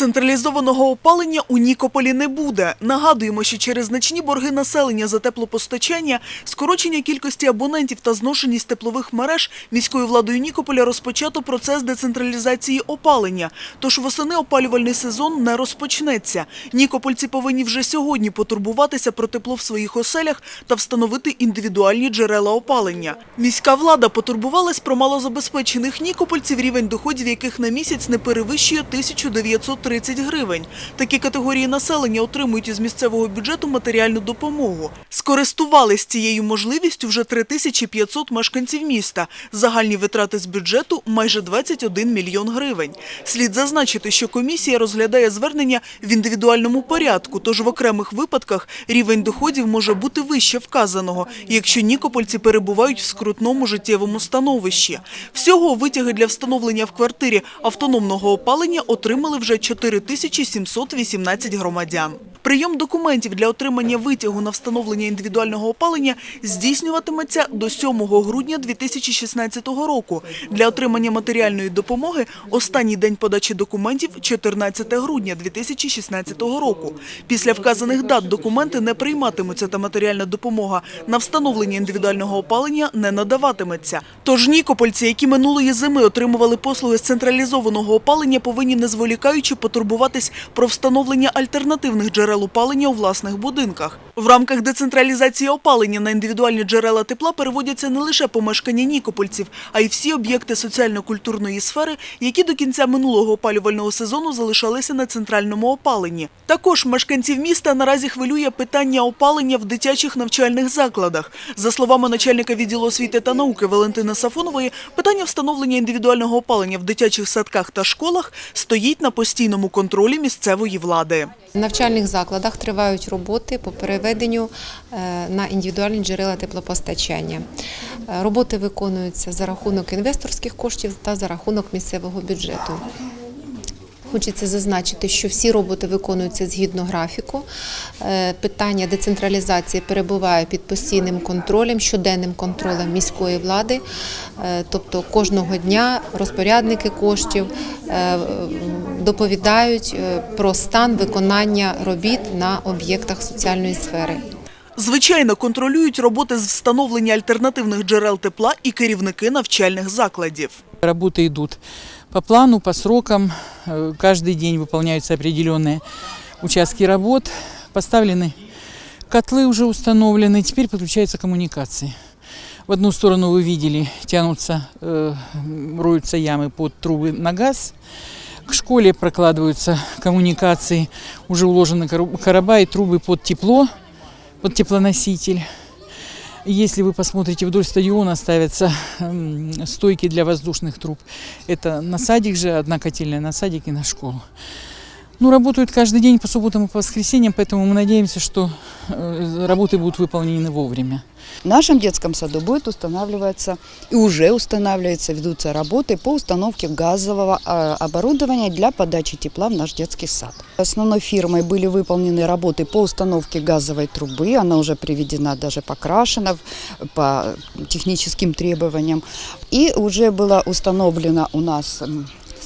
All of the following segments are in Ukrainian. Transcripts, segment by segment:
Централізованого опалення у Нікополі не буде. Нагадуємо, що через значні борги населення за теплопостачання, скорочення кількості абонентів та зношеність теплових мереж міською владою Нікополя розпочато процес децентралізації опалення. Тож восени опалювальний сезон не розпочнеться. Нікопольці повинні вже сьогодні потурбуватися про тепло в своїх оселях та встановити індивідуальні джерела опалення. Міська влада потурбувалась про малозабезпечених нікопольців, рівень доходів яких на місяць не перевищує 1930 гривень. Такі категорії населення отримують із місцевого бюджету матеріальну допомогу. Скористувались цією можливістю вже 3500 мешканців міста. Загальні витрати з бюджету – майже 21 мільйон гривень. Слід зазначити, що комісія розглядає звернення в індивідуальному порядку, тож в окремих випадках рівень доходів може бути вище вказаного, якщо нікопольці перебувають в скрутному життєвому становищі. Всього витяги для встановлення в квартирі автономного опалення отримали вже 4718 громадян. Прийом документів для отримання витягу на встановлення індивідуального опалення здійснюватиметься до 7 грудня 2016 року. Для отримання матеріальної допомоги останній день подачі документів – 14 грудня 2016 року. Після вказаних дат документи не прийматимуться та матеріальна допомога на встановлення індивідуального опалення не надаватиметься. Тож нікопольці, які минулої зими отримували послуги з централізованого опалення, повинні не зволікаючи потурбуватись про встановлення альтернативних джерел опалення у власних будинках. В рамках децентралізації опалення на індивідуальні джерела тепла переводяться не лише помешкання нікопольців, а й всі об'єкти соціально-культурної сфери, які до кінця минулого опалювального сезону залишалися на центральному опаленні. Також мешканців міста наразі хвилює питання опалення в дитячих навчальних закладах. За словами начальника відділу освіти та науки Валентини Сафонової, питання встановлення індивідуального опалення в дитячих садках та школах стоїть на постійному контролі місцевої влади. В навчальних закладах тривають роботи по переведенню е, на індивідуальні джерела теплопостачання. Е, Роботи виконуються за рахунок інвесторських коштів та за рахунок місцевого бюджету. Хочеться зазначити, що всі роботи виконуються згідно графіку. Е, Питання децентралізації перебуває під постійним контролем, щоденним контролем міської влади. Е, Тобто кожного дня розпорядники коштів е, доповідають про стан виконання робіт на об'єктах соціальної сфери. Звичайно, контролюють роботи з встановлення альтернативних джерел тепла і керівники навчальних закладів. Работы идут по плану, по срокам. Э, Каждый день выполняются определенные участки работ. Поставлены котлы уже установлены. Теперь подключаются коммуникации. В одну сторону вы видели, тянутся, э, роются ямы под трубы на газ. К школе прокладываются коммуникации. Уже уложены короба и трубы под тепло, под теплоноситель. Если вы посмотрите, вдоль стадиона ставятся м, стойки для воздушных труб. Это на садик же, одна котельная на садик и на школу. Ну, работают каждый день по субботам и по воскресеньям, поэтому мы надеемся, что э, работы будут выполнены вовремя. В нашем детском саду будет устанавливаться и уже устанавливается, ведутся работы по установке газового а, оборудования для подачи тепла в наш детский сад. Основной фирмой были выполнены работы по установке газовой трубы, она уже приведена, даже покрашена по техническим требованиям. И уже была установлена у нас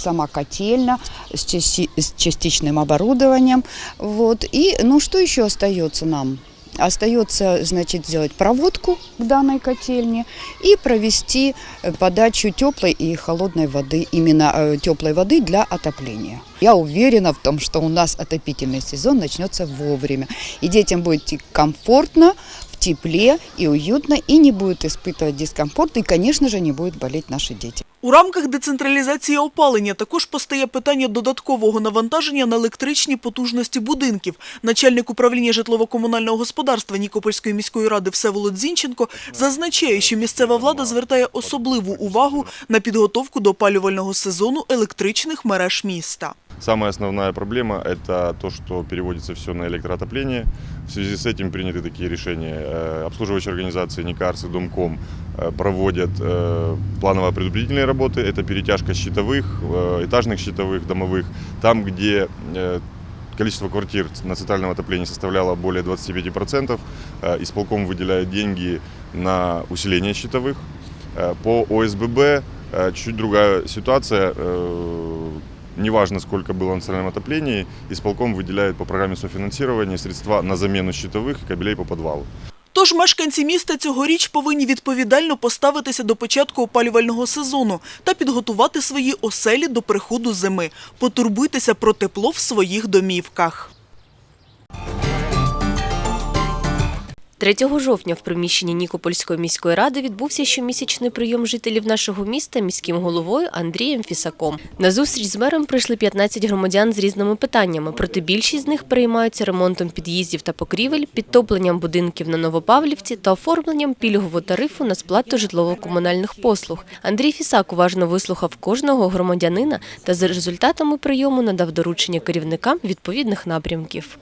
сама котельня с, части- с частичным оборудованием. Вот. И ну что еще остается нам? Остается, значит, сделать проводку к данной котельне и провести э, подачу теплой и холодной воды, именно теплой воды для отопления. Я уверена в том, что у нас отопительный сезон начнется вовремя. И детям будет и комфортно, в тепле и уютно, и не будет испытывать дискомфорт, и, конечно же, не будут болеть наши дети. У рамках децентралізації опалення також постає питання додаткового навантаження на електричні потужності будинків. Начальник управління житлово-комунального господарства Нікопольської міської ради Всеволод Зінченко зазначає, що місцева влада звертає особливу увагу на підготовку до опалювального сезону електричних мереж міста. Самая основная проблема – это то, что переводится все на электроотопление. В связи с этим приняты такие решения. Э, Обслуживающие организации НИКАРС и Домком э, проводят э, планово-предупредительные работы. Это перетяжка щитовых, этажных щитовых, домовых. Там, где количество квартир на центральном отоплении составляло более 25%, э, исполком выделяет деньги на усиление щитовых. По ОСББ чуть другая ситуация. Э, Неважно, сколько было на национальном отоплении, исполком выделяет по программе софинансирования средства на замену щитовых и кабелей по подвалу. Тож мешканці міста цьогоріч повинні відповідально поставитися до початку опалювального сезону та підготувати свої оселі до приходу зими. Потурбуйтеся про тепло в своїх домівках. 3 жовтня в приміщенні Нікопольської міської ради відбувся щомісячний прийом жителів нашого міста міським головою Андрієм Фісаком. На зустріч з мером прийшли 15 громадян з різними питаннями, проте більшість з них переймаються ремонтом під'їздів та покрівель, підтопленням будинків на Новопавлівці та оформленням пільгового тарифу на сплату житлово-комунальних послуг. Андрій Фісак уважно вислухав кожного громадянина та за результатами прийому надав доручення керівникам відповідних напрямків.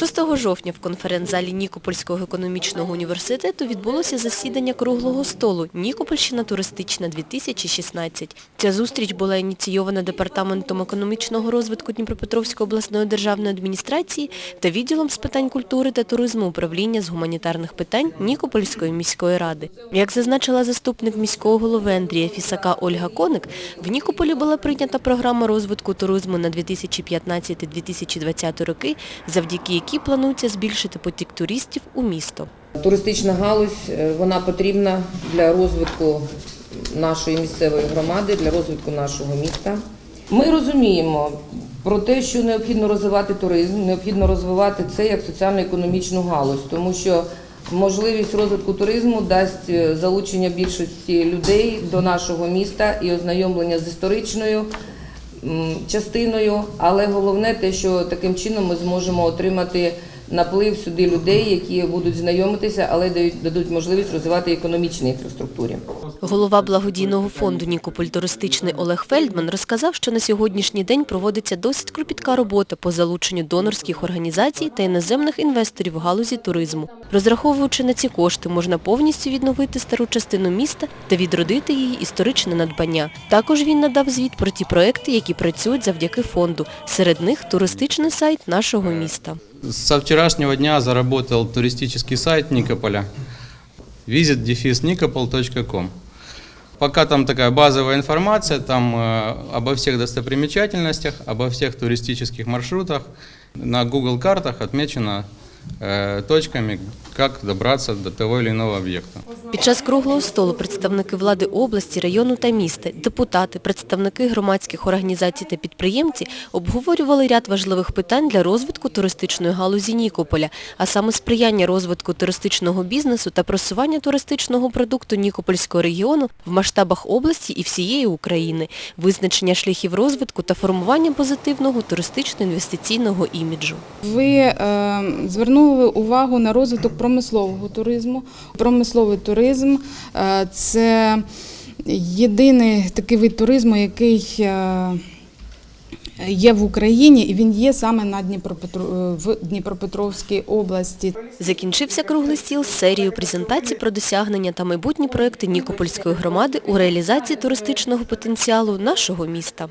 6 жовтня в конференц-залі Нікопольського економічного університету відбулося засідання круглого столу «Нікопольщина туристична-2016». Ця зустріч була ініційована Департаментом економічного розвитку Дніпропетровської обласної державної адміністрації та відділом з питань культури та туризму управління з гуманітарних питань Нікопольської міської ради. Як зазначила заступник міського голови Андрія Фісака Ольга Коник, в Нікополі була прийнята програма розвитку туризму на 2015-2020 роки, завдяки якій планується збільшити потік туристів у місто. Туристична галузь е, вона потрібна для розвитку нашої місцевої громади, для розвитку нашого міста. Ми розуміємо про те, що необхідно розвивати туризм, необхідно розвивати це як соціально-економічну галузь, тому що можливість розвитку туризму дасть е, залучення більшості людей до нашого міста і ознайомлення з історичною частиною, але головне те, що таким чином ми зможемо отримати наплив сюди людей, які будуть знайомитися, але дають дадуть можливість розвивати економічну інфраструктурі. Голова благодійного фонду Нікополь туристичний Олег Фельдман розказав, що на сьогоднішній день проводиться досить кропітка робота по залученню донорських організацій та іноземних інвесторів в галузі туризму. Розраховуючи на ці кошти, можна повністю відновити стару частину міста та відродити її історичне надбання. Також він надав звіт про ті проекти, які працюють завдяки фонду. Серед них туристичний сайт нашого міста. Со вчерашнего дня заработал туристический сайт Никополя visit-nikopol.com. Пока там такая базовая информация, там э, обо всех достопримечательностях, обо всех туристических маршрутах. На Google картах отмечено э, точками, как добраться до того или иного объекта. Під час круглого столу представники влади області, району та міста, депутати, представники громадських організацій та підприємці обговорювали ряд важливих питань для розвитку туристичної галузі Нікополя, а саме сприяння розвитку туристичного бізнесу та просування туристичного продукту Нікопольського регіону в масштабах області і всієї України, визначення шляхів розвитку та формування позитивного туристично-інвестиційного іміджу. Ви е, звернули увагу на розвиток промислового туризму. Промисловий туризм е, це єдиний такий вид туризму, який е, є в Україні, і він є саме на Дніпропетро... в Дніпропетровській області. Закінчився круглий стіл з серією презентацій про досягнення та майбутні проекти Нікопольської громади у реалізації туристичного потенціалу нашого міста.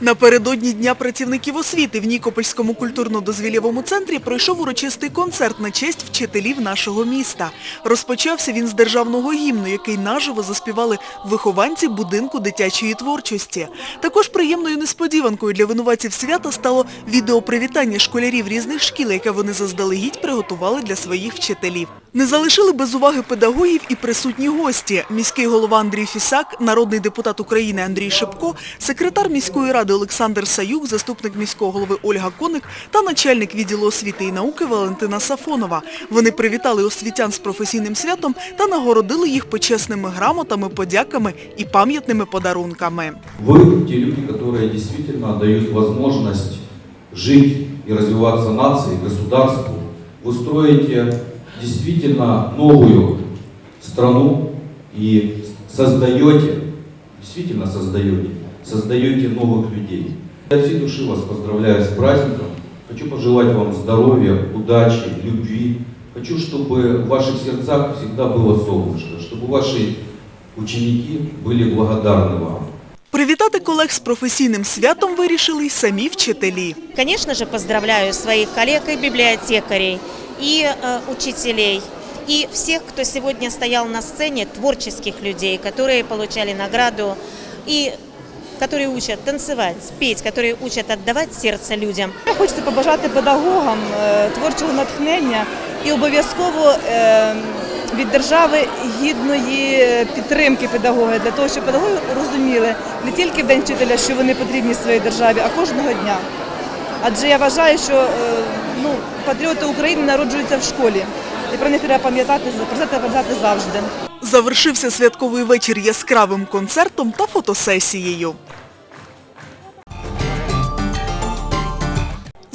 Напередодні Дня працівників освіти в Нікопольському культурно-дозвілєвому центрі пройшов урочистий концерт на честь вчителів нашого міста. Розпочався він з державного гімну, який наживо заспівали вихованці будинку дитячої творчості. Також приємною несподіванкою для винуватців свята стало відеопривітання школярів різних шкіл, яке вони заздалегідь приготували для своїх вчителів. Не залишили без уваги педагогів і присутні гості. Міський голова Андрій Фісак, народний депутат України Андрій Шепко, секретар міської ради Олександр Саюк, заступник міського голови Ольга Коник та начальник відділу освіти і науки Валентина Сафонова. Вони привітали освітян з професійним святом та нагородили їх почесними грамотами, подяками і пам'ятними подарунками. Вы те люди, которые действительно дают возможность жить и развиваться нации, государству. Вы строите действительно новую страну и создаете, действительно создаете, создаете новых людей. Я от всей души вас поздравляю с праздником. Хочу пожелать вам здоровья, удачи, любви. Хочу, чтобы в ваших сердцах всегда было солнышко, чтобы ваши ученики были благодарны вам. Привітати колег з професійним святом вирішили й самі вчителі. Конечно же, поздравляю своих коллег и библиотекарей, и э, учителей, и всех, кто сегодня стоял на сцене, творческих людей, которые получали награду, и которые учат танцевать, петь, которые учат отдавать сердце людям. Хочеться побажати педагогам е, творчого натхнення і обов'язково е, від держави гідної підтримки педагога для того, щоб педагоги розуміли не тільки день вчителя, що вони потрібні своїй державі, а кожного дня. Адже я вважаю, що е, ну, патріоти України народжуються в школі. І про них треба пам'ятати, про це треба завжди. Завершився святковий вечір яскравим концертом та фотосесією.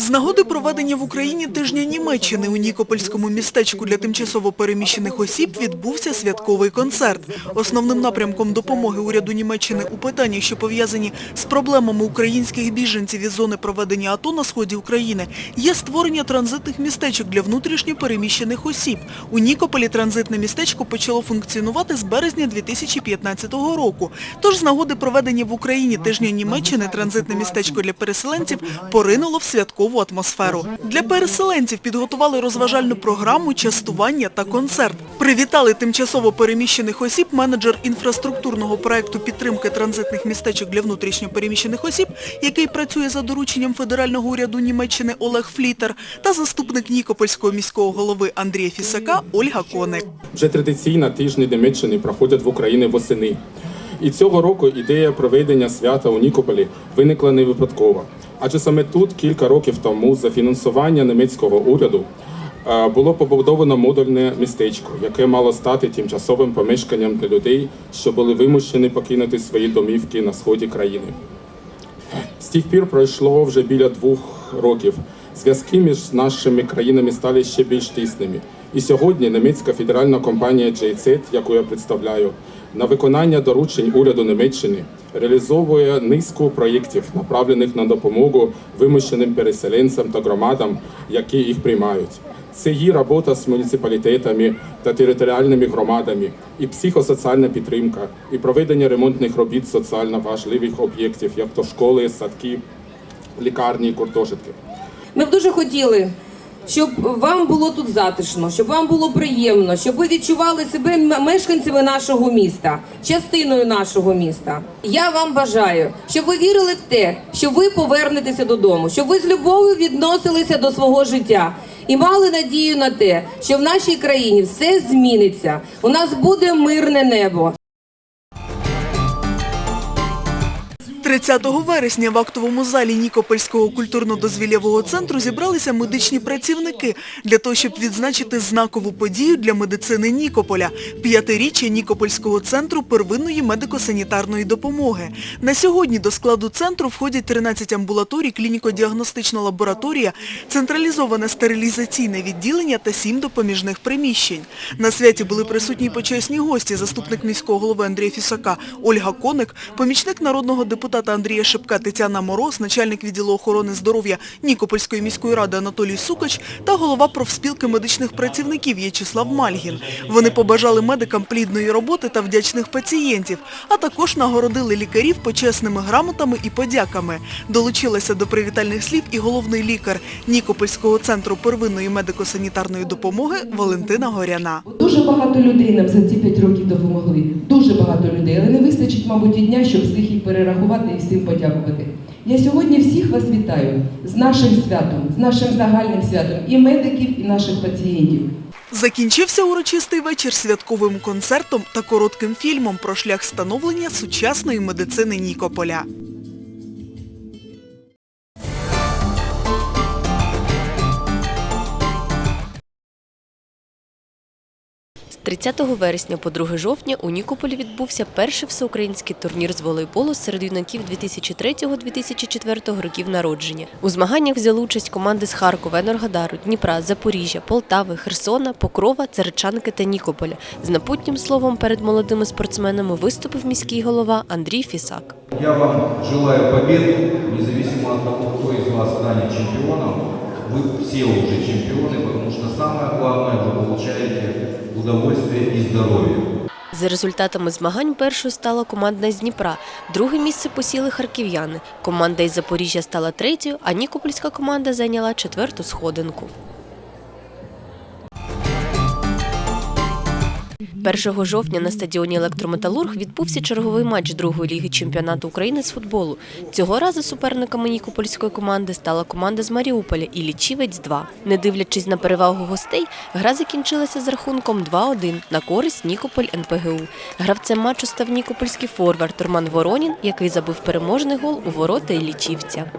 З нагоди проведення в Україні тижня Німеччини у Нікопольському містечку для тимчасово переміщених осіб відбувся святковий концерт. Основним напрямком допомоги уряду Німеччини у питаннях, що пов'язані з проблемами українських біженців із зони проведення АТО на сході України, є створення транзитних містечок для внутрішньо переміщених осіб. У Нікополі транзитне містечко почало функціонувати з березня 2015 року. Тож з нагоди проведення в Україні тижня Німеччини транзитне містечко для переселенців поринуло в святкову атмосферу. Для переселенців підготували розважальну програму, частування та концерт. Привітали тимчасово переміщених осіб менеджер інфраструктурного проекту підтримки транзитних містечок для внутрішньо переміщених осіб, який працює за дорученням федерального уряду Німеччини Олег Флітер, та заступник Нікопольського міського голови Андрія Фісака Ольга Коник. Вже традиційно тижні Німеччини проходять в Україні восени. І цього року ідея проведення свята у Нікополі виникла не випадково. Адже саме тут кілька років тому за фінансування німецького уряду е, було побудовано модульне містечко, яке мало стати тимчасовим помешканням для людей, що були вимушені покинути свої домівки на сході країни. З тих пір пройшло вже біля двох років. Зв'язки між нашими країнами стали ще більш тісними. І сьогодні німецька федеральна компанія JZ, яку я представляю, на виконання доручень уряду Німеччини реалізовує низку проєктів, направлених на допомогу вимушеним переселенцям та громадам, які їх приймають. Це і робота з муніципалітетами та територіальними громадами, і психосоціальна підтримка, і проведення ремонтних робіт соціально важливих об'єктів, як то школи, садки, лікарні, гуртожитки. Ми б дуже хотіли, щоб вам було тут затишно, щоб вам було приємно, щоб ви відчували себе мешканцями нашого міста, частиною нашого міста. Я вам бажаю, щоб ви вірили в те, що ви повернетеся додому, щоб ви з любов'ю відносилися до свого життя. І мали надію на те, що в нашій країні все зміниться. У нас буде мирне небо. 30 вересня в актовому залі Нікопольського культурно-дозвіллєвого центру зібралися медичні працівники для того, щоб відзначити знакову подію для медицини Нікополя – п'ятиріччя Нікопольського центру первинної медико-санітарної допомоги. На сьогодні до складу центру входять 13 амбулаторій, клініко-діагностична лабораторія, централізоване стерилізаційне відділення та 7 допоміжних приміщень. На святі були присутні почесні гості, заступник міського голови Андрія Фісака Ольга Коник, помічник народного депутата Андрія Шипка Тетяна Мороз, начальник відділу охорони здоров'я Нікопольської міської ради Анатолій Сукач та голова профспілки медичних працівників В'ячеслав Мальгін. Вони побажали медикам плідної роботи та вдячних пацієнтів, а також нагородили лікарів почесними грамотами і подяками. Долучилася до привітальних слів і головний лікар Нікопольського центру первинної медико-санітарної допомоги Валентина Горяна. Дуже багато людей нам за ці п'ять років допомогли. Дуже багато людей, але не вистачить, мабуть, і дня, щоб всіх їх перерахувати і всім подякувати. Я сьогодні всіх вас вітаю з нашим святом, з нашим загальним святом і медиків, і наших пацієнтів. Закінчився урочистий вечір святковим концертом та коротким фільмом про шлях становлення сучасної медицини Нікополя. 30 вересня по 2 жовтня у Нікополі відбувся перший всеукраїнський турнір з волейболу серед юнаків 2003-2004 років народження. У змаганнях взяли участь команди з Харкова, Енергодару, Дніпра, Запоріжжя, Полтави, Херсона, Покрова, Царичанки та Нікополя. З напутнім словом перед молодими спортсменами виступив міський голова Андрій Фісак. Я вам желаю победы, независимо от того, кто из вас станет чемпионом Вы все уже чемпионы, потому что самое главное, вы получаете удовольствие и здоровье. За результатами змагань першою стала команда з Дніпра. Друге місце посіли харків'яни. Команда із Запоріжжя стала третьою, а Нікопольська команда зайняла четверту сходинку. 1 жовтня на стадіоні Електрометалург відбувся черговий матч другої ліги чемпіонату України з футболу. Цього разу суперниками Нікопольської команди стала команда з Маріуполя і Лічівець 2 Не дивлячись на перевагу гостей, гра закінчилася з рахунком 2-1 на користь Нікополь НПГУ. Гравцем матчу став нікопольський форвард Роман Воронін, який забив переможний гол у ворота Іллічівця.